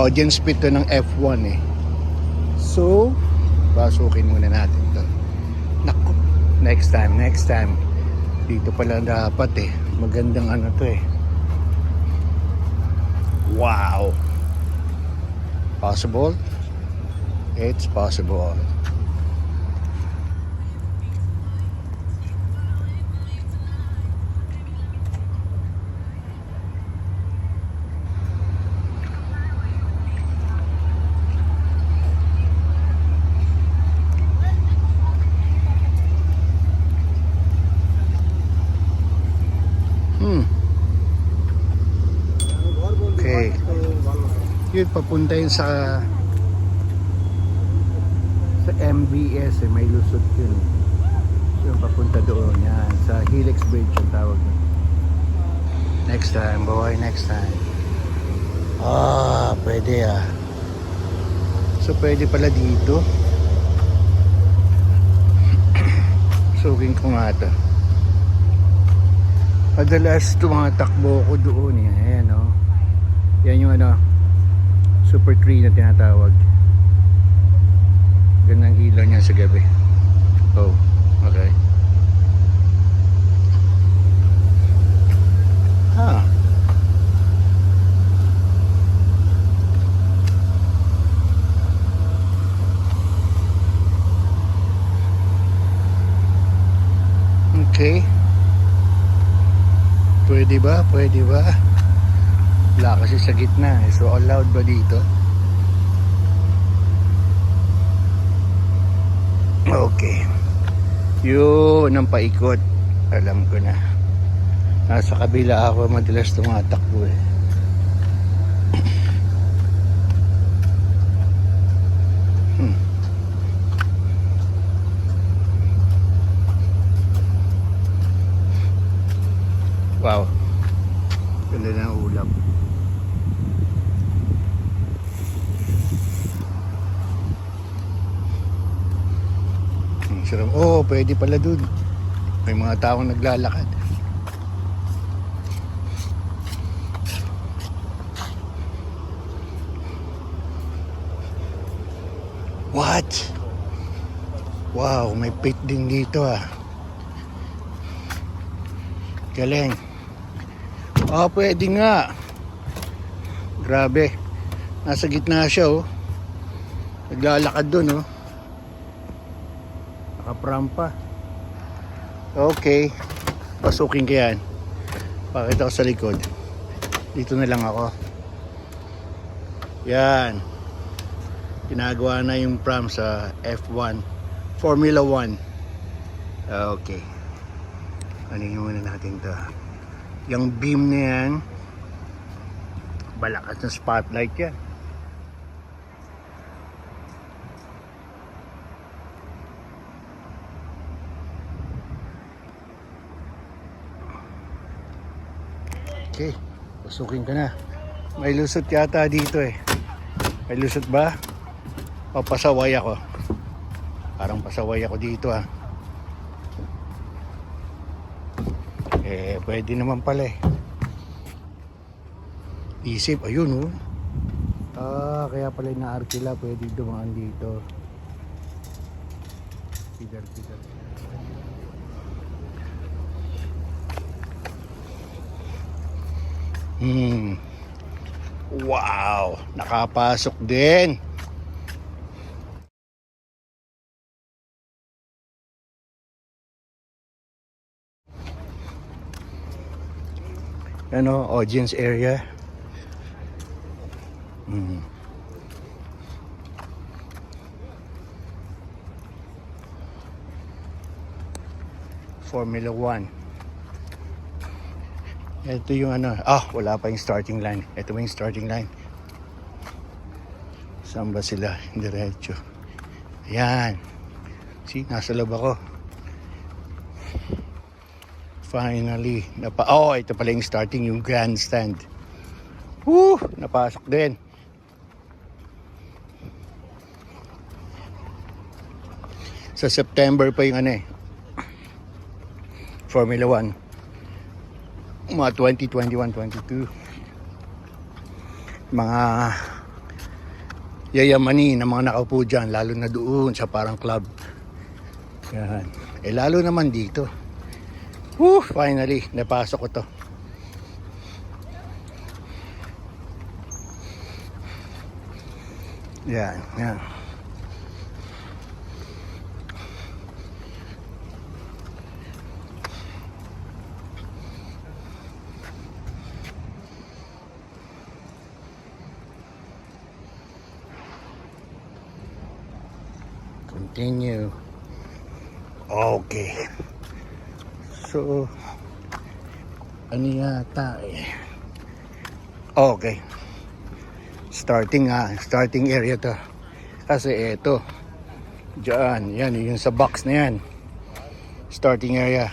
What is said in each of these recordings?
Audience pit to ng F1 eh. So, pasukin muna natin to. Naku, next time, next time. Dito pala dapat eh. Magandang ano to eh. Wow. Possible? It's possible. Hmm. Okay. Yun, papunta yun sa sa MBS eh, may lusot yun. Yun, papunta doon. Yan, sa Helix Bridge ang tawag doon. Next time, boy, next time. Ah, pwede ah. So, pwede pala dito. Suking ko nga to. Madalas tumatakbo ko doon eh. Ayan o. Yan yung ano, super tree na tinatawag. Gandang ilaw niya sa gabi. Oh, okay. Ah. Okay. Pwede ba? Pwede ba? Wala kasi sa gitna eh. So allowed ba dito? Okay. Yun ang paikot. Alam ko na. Nasa kabila ako madalas tumatakbo eh. Hmm. Wow. Ganda ng ulam. Sarap. Oo, oh, pwede pala dun. May mga taong naglalakad. What? Wow, may pit din dito ah. Galing. Ah, pwede nga. Grabe. Nasa gitna siya oh. Naglalakad doon oh. Nakaprampa. Okay. Pasukin ko yan. Pakita ko sa likod. Dito na lang ako. Yan. Ginagawa na yung pram sa F1. Formula 1. Okay. Kaninin muna natin to. Yung beam na yan, balakas na spotlight yan. Okay, pasukin ka na. May lusot yata dito eh. May lusot ba? O pasaway ako. Parang pasaway ako dito ah. Eh, pwede naman pala eh. Isip, ayun oh. Ah, kaya pala inaarkila, pwede dumaan dito. Pigar, pigar. Hmm. Wow, nakapasok din. Ano, audience area. Mm. Formula 1. Ito yung ano, ah, wala pa yung starting line. Ito yung starting line. Saan sila? Diretso. Ayan. See, nasa loob ako. Finally. Napa oh, ito pala yung starting yung grandstand. Woo! Napasok din. Sa September pa yung ano eh. Formula 1. Mga 2021, 22. Mga yayamani na mga nakaupo dyan, lalo na doon sa parang club. Yan. Eh lalo naman dito. Woo! Finally, napasok ko to. Yan, yan. Continue. Okay. So, ano yata eh. Okay. Starting ah, starting area to. Kasi eto. Diyan, yan, yung sa box na yan. Starting area.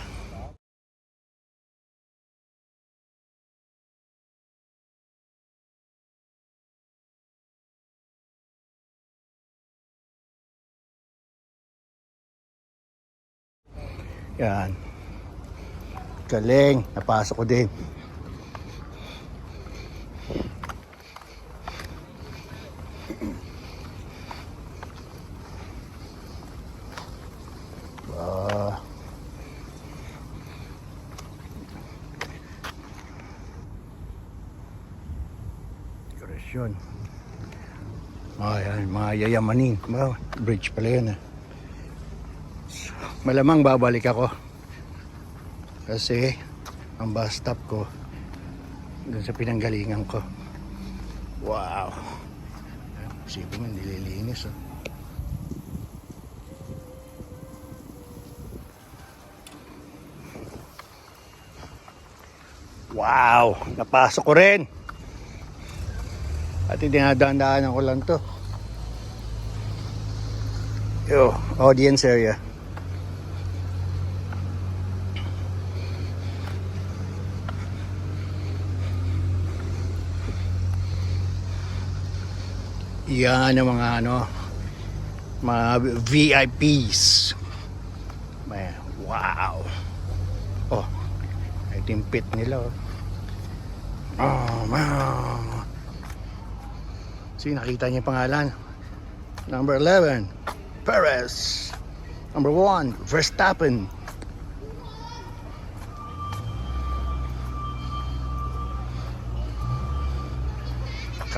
Yan. Galing. Napasok ko din. Dekorasyon. Ah, yan, mga yayamanin. Wow, bridge pala yun ah. Malamang babalik ako. Kasi ang bus stop ko dun sa pinanggalingan ko. Wow. Sige mo, nililinis oh. Wow! Napasok ko rin. At dinadaan-daanan ko lang to. Yo, audience area. Yan ang mga ano, mga VIPs. May, wow. Oh, ito yung pit nila. Oh, oh wow. See, nakita yung pangalan. Number 11, Perez. Number 1, Verstappen.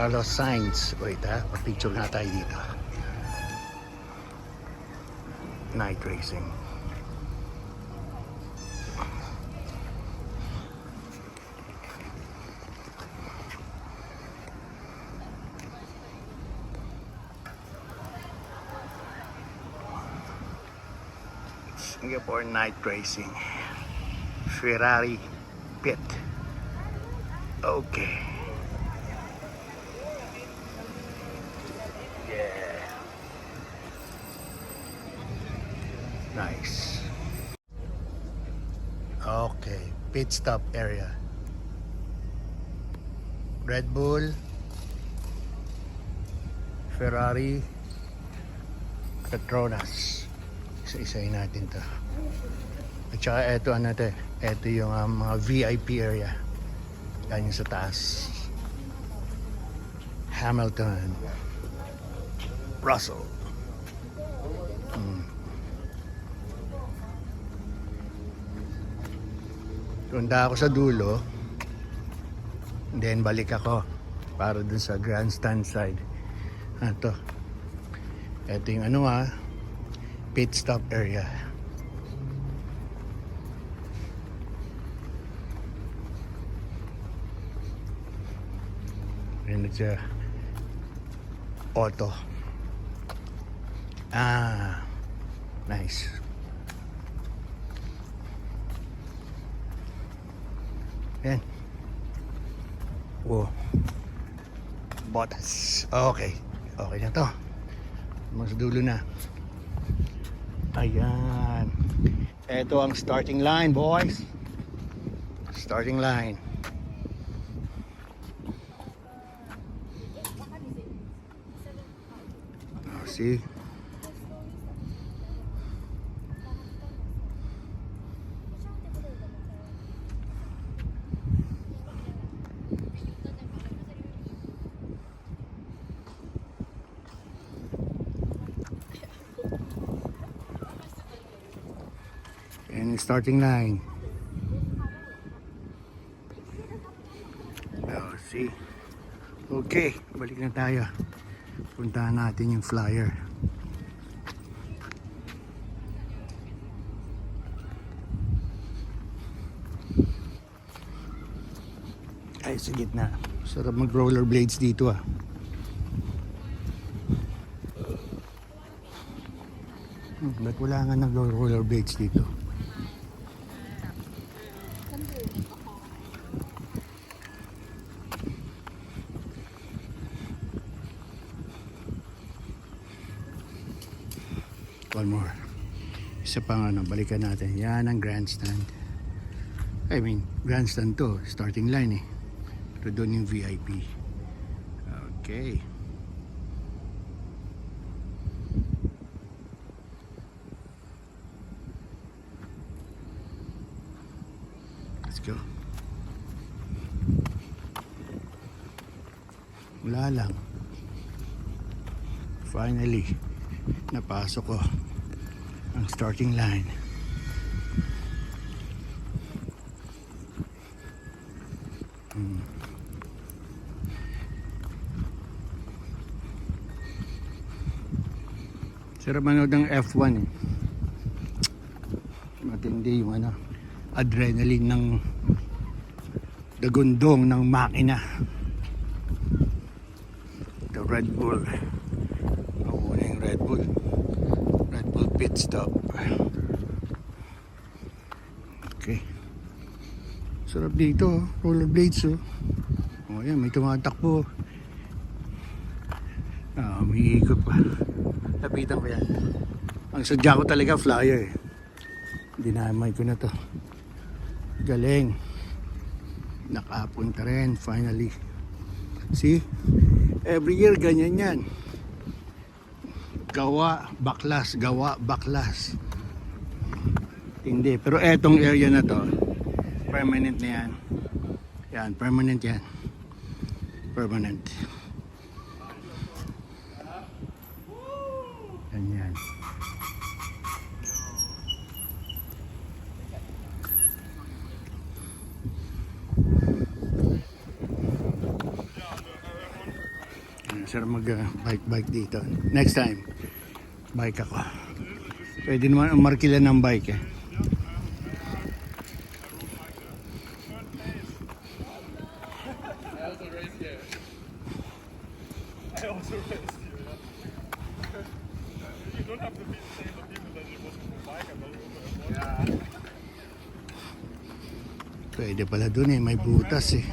Carlos Sainz. Wait ha, picture nga tayo dito. Night racing. Singapore night racing. Ferrari pit. Okay. Yeah. Nice. Okay, pit stop area. Red Bull, Ferrari, Petronas. Isa-isayin natin to. At saka eto ano to, eh, eto yung um, mga VIP area. Yan yung sa taas. Hamilton. Russell. Tunda ako sa dulo. Then balik ako para dun sa grandstand side. Ito. Ito yung ano ah, pit stop area. Yan siya. Auto. Ah, nice. Yan. Oh. Botas. Okay. Okay na to. Mas dulo na. Ayan. Ito ang starting line, boys. Starting line. Oh, see? And starting line. Oh, see? Okay, balik na tayo. Puntahan natin yung flyer. Ay, sa gitna. Sarap mag rollerblades dito ah. Hmm, ba't wala nga nag rollerblades dito? Isa pang ano, balikan natin. Yan ang grandstand. I mean, grandstand to. Starting line eh. Pero doon yung VIP. Okay. Let's go. Wala lang. Finally, napasok ko ang starting line. Hmm. Sarap manood ng F1 eh. Matindi yung ano, adrenaline ng dagundong ng makina. The Red Bull. Oo, yung Red Bull. Pit stop. Okay. Sarap dito, oh. rollerblades oh. Oh, yan, may tumatakbo. Ah, may ikot pa. Lapitan ko yan. Ang sadya ko talaga flyer eh. Dinamay ko na to. Galing. Nakapunta rin finally. See? Every year ganyan yan. Gawa, baklas, gawa, baklas. Hindi. Pero etong area na to, permanent na yan. Yan, permanent yan. Permanent. Yan yan. Sir mag uh, bike bike dito. Next time, bike ako. Pwede naman umarkila ng bike eh. Pwede pala dun eh, may butas eh.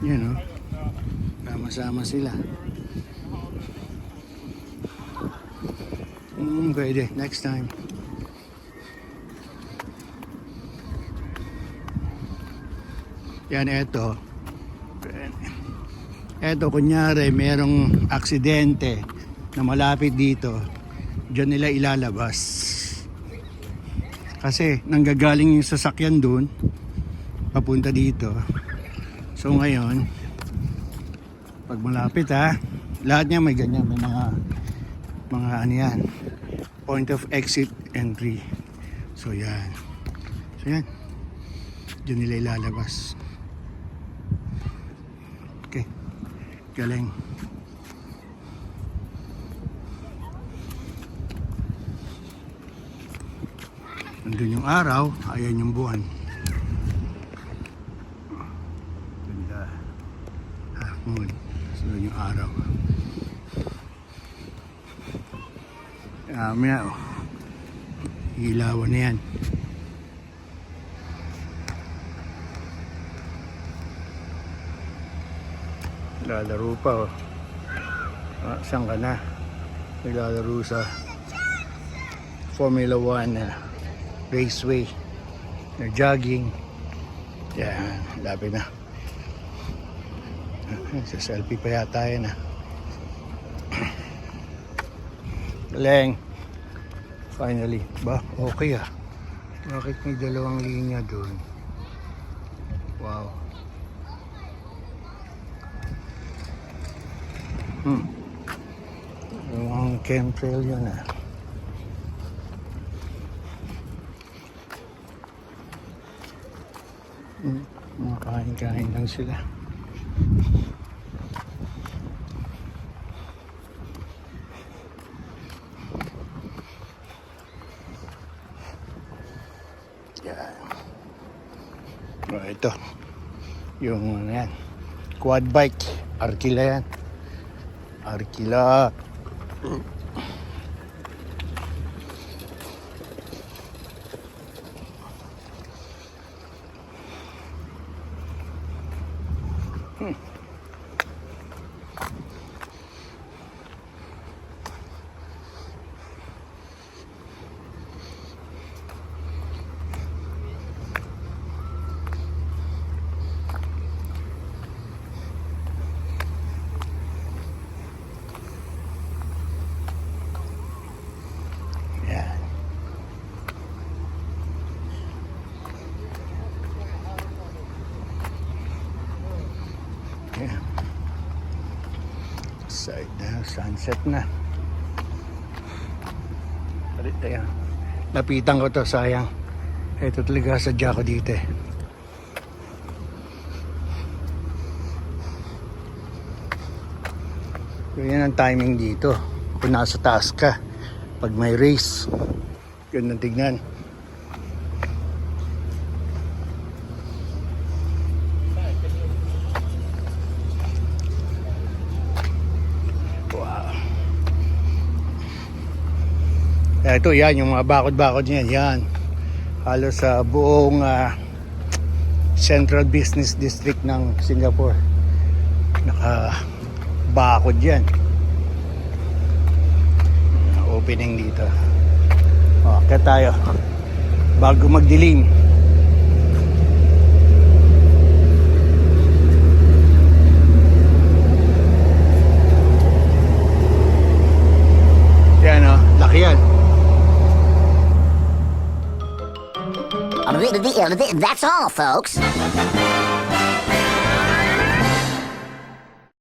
Yan oh. Sama-sama sila. Hmm, pwede. Next time. Yan, eto. Eto, kunyari, merong aksidente na malapit dito. Diyan nila ilalabas. Kasi nanggagaling yung sasakyan doon papunta dito. So ngayon, pag malapit ha, lahat niya may ganyan, may mga mga ano yan, point of exit entry. So yan. So yan. Diyan nila ilalabas. Okay. Galing. Nandun yung araw, ayan yung buwan. Ganda. Half moon. So yung araw. Na, oh. Ilawan na yan. Lalaro pa oh. Ah, saan ka na? Naglalaro sa Formula 1 na raceway. Na jogging. Yan, labi na. Sa selfie pa yata yan ah. Galing. Finally. Ba, okay ah. Bakit may dalawang linya doon? Wow. Hmm. Yung chemtrail yun ah. Hmm. Mga kain-kain lang sila. Yung yan. Quad bike. Arkila yan. Arkila. Hmm. Sunset na. Palit tayo. Lapitan ko to, sayang. Ito talaga sadya ko dito eh. So, yan ang timing dito. Kung nasa taas ka, pag may race, yun ang tignan. Wow. Eh, Ito yan, yung mga bakod-bakod niyan, yan. Halos sa buong ah, Central Business District ng Singapore. Naka bakod yan. Opening dito. Okay tayo. Bago magdilim. That's all, folks.